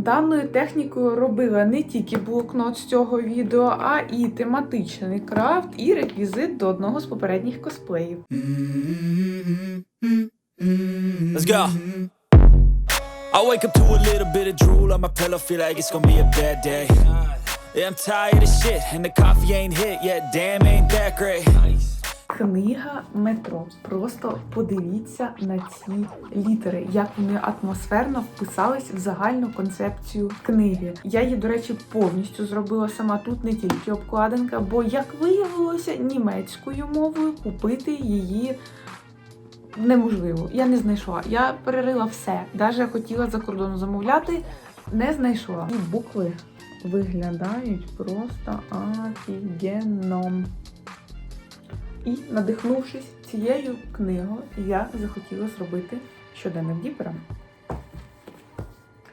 Даною технікою робила не тільки блокнот з цього відео, а і тематичний крафт, і реквізит до одного з попередніх косплеїв. Let's go. I wake up to a little bit of drool on my pillow, feel like it's gonna be a bad day. Yeah, I'm tired of shit, and the coffee ain't hit yet. Damn, ain't that great. Книга метро. Просто подивіться на ці літери, як вони атмосферно вписались в загальну концепцію книги. Я її, до речі, повністю зробила сама тут, не тільки обкладинка, бо, як виявилося, німецькою мовою купити її. Неможливо, я не знайшла. Я перерила все. Навіть хотіла за кордону замовляти, не знайшла. І букви виглядають просто офігенно. І, надихнувшись цією книгою, я захотіла зробити щоденник Діпера.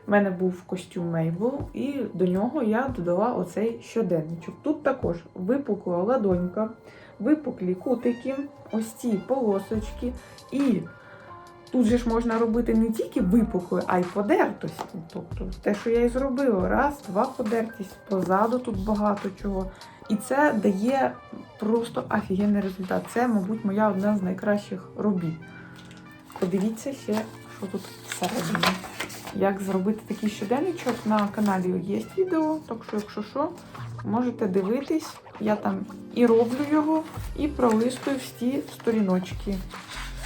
У мене був костюм Мейбл, і до нього я додала оцей щоденничок. Тут також випукла ладонька, випуклі кутики, ось ці полосочки. І тут же ж можна робити не тільки випукли, а й подертості. Тобто те, що я і зробила. Раз, два подертість, позаду тут багато чого. І це дає просто офігенний результат. Це, мабуть, моя одна з найкращих робіт. Подивіться ще, що тут всередині. Як зробити такий щоденничок на каналі є відео, так що, якщо що, можете дивитись. Я там і роблю його, і пролистую всі сторіночки,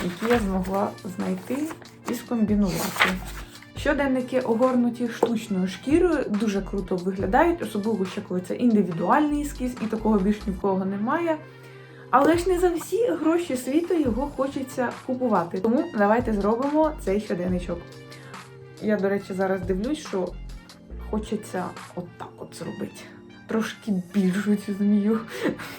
які я змогла знайти і скомбінувати. Щоденники огорнуті штучною шкірою дуже круто виглядають, особливо ще коли це індивідуальний ескіз, і такого більш нікого немає. Але ж не за всі гроші світу його хочеться купувати. Тому давайте зробимо цей щоденничок. Я, до речі, зараз дивлюсь, що хочеться отак от зробити. Трошки більшу цю змію.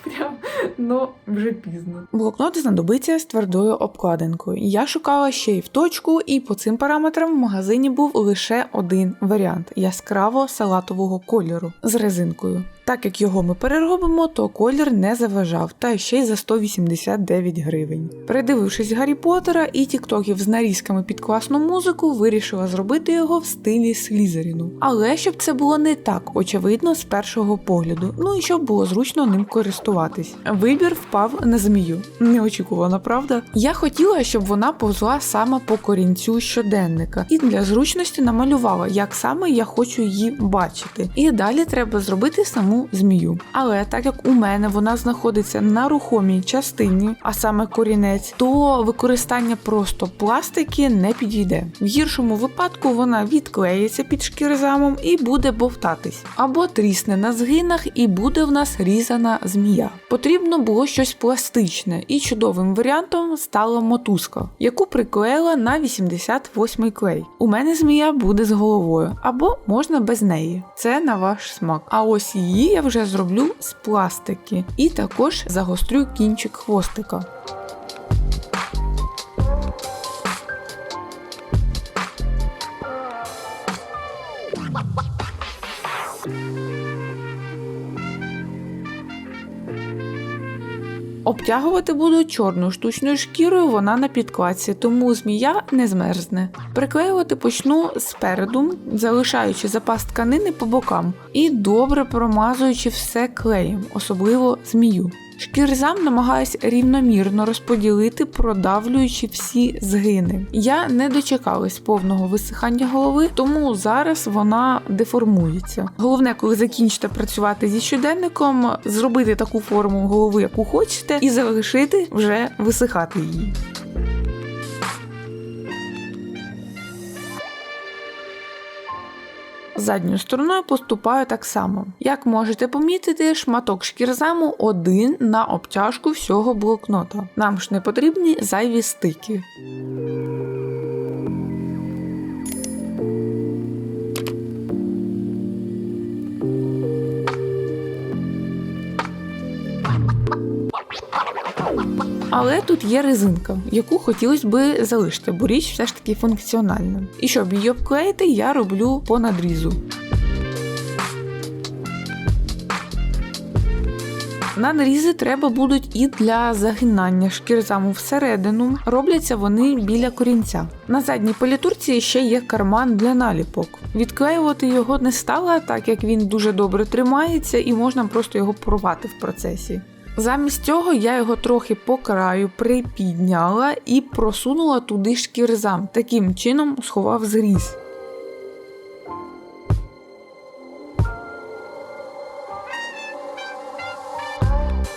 Прям, ну вже пізно. Блокнот знадобиться з твердою обкладинкою. Я шукала ще й в точку, і по цим параметрам в магазині був лише один варіант яскраво салатового кольору з резинкою. Так як його ми переробимо, то колір не заважав, та ще й за 189 гривень. Передивившись Гаррі Поттера і тіктоків з нарізками під класну музику, вирішила зробити його в стилі Слізеріну. Але щоб це було не так очевидно з першого погляду, ну і щоб було зручно ним користуватись. Вибір впав на змію. Неочікувано, правда? Я хотіла, щоб вона повзла саме по корінцю щоденника, і для зручності намалювала, як саме я хочу її бачити. І далі треба зробити саму змію. Але так як у мене вона знаходиться на рухомій частині, а саме корінець, то використання просто пластики не підійде. В гіршому випадку вона відклеїться під шкірзамом і буде бовтатись, або трісне на згинах і буде в нас різана змія. Потрібно було щось пластичне, і чудовим варіантом стала мотузка, яку приклеїла на 88 клей. У мене змія буде з головою, або можна без неї. Це на ваш смак. А ось її я вже зроблю з пластики і також загострю кінчик хвостика. Обтягувати буду чорною штучною шкірою, вона на підкладці, тому змія не змерзне. Приклеювати почну спереду, залишаючи запас тканини по бокам і добре промазуючи все клеєм, особливо змію. Шкірзам намагаюсь рівномірно розподілити, продавлюючи всі згини. Я не дочекалась повного висихання голови, тому зараз вона деформується. Головне, коли закінчите працювати зі щоденником, зробити таку форму голови, яку хочете, і залишити вже висихати її. Задньою стороною поступаю так само. Як можете помітити, шматок шкірзаму один на обтяжку всього блокнота. Нам ж не потрібні зайві стики. Але тут є резинка, яку хотілося би залишити, бо річ все ж таки функціональна. І щоб її обклеїти, я роблю по надрізу. Надрізи треба будуть і для загинання шкірзаму всередину. Робляться вони біля корінця. На задній політурці ще є карман для наліпок. Відклеювати його не стала, так як він дуже добре тримається і можна просто його порвати в процесі. Замість цього я його трохи по краю припідняла і просунула туди шкірзам. Таким чином сховав зріз.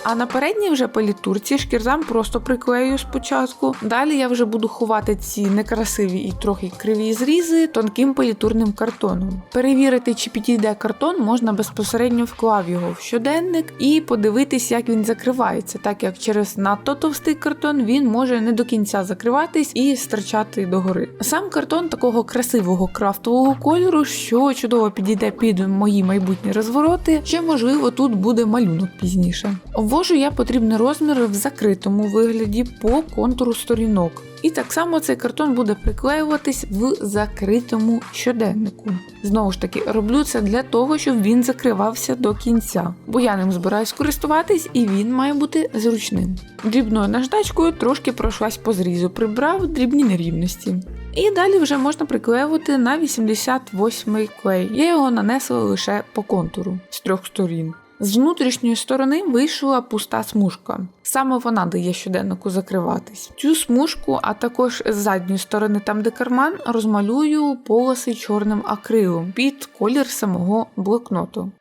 А на передній вже політурці шкірзам просто приклею спочатку. Далі я вже буду ховати ці некрасиві і трохи криві зрізи тонким політурним картоном. Перевірити, чи підійде картон, можна безпосередньо вклав його в щоденник і подивитись, як він закривається, так як через надто товстий картон він може не до кінця закриватись і стирчати догори. Сам картон такого красивого крафтового кольору, що чудово підійде під мої майбутні розвороти, ще можливо тут буде малюнок пізніше. Обвожу я потрібний розмір в закритому вигляді по контуру сторінок. І так само цей картон буде приклеюватись в закритому щоденнику. Знову ж таки, роблю це для того, щоб він закривався до кінця, бо я ним збираюсь користуватись і він має бути зручним. Дрібною наждачкою трошки пройшлась по зрізу, прибрав дрібні нерівності. І далі вже можна приклеювати на 88 клей. Я його нанесла лише по контуру з трьох сторін. З внутрішньої сторони вийшла пуста смужка. Саме вона дає щоденнику закриватись. Цю смужку, а також з задньої сторони, там де карман, розмалюю полоси чорним акрилом під колір самого блокноту.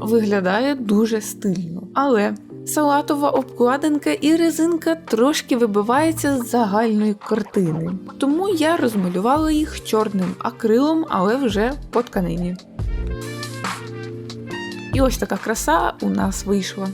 Виглядає дуже стильно, але салатова обкладинка і резинка трошки вибиваються з загальної картини. Тому я розмалювала їх чорним акрилом, але вже по тканині. І ось така краса у нас вийшла.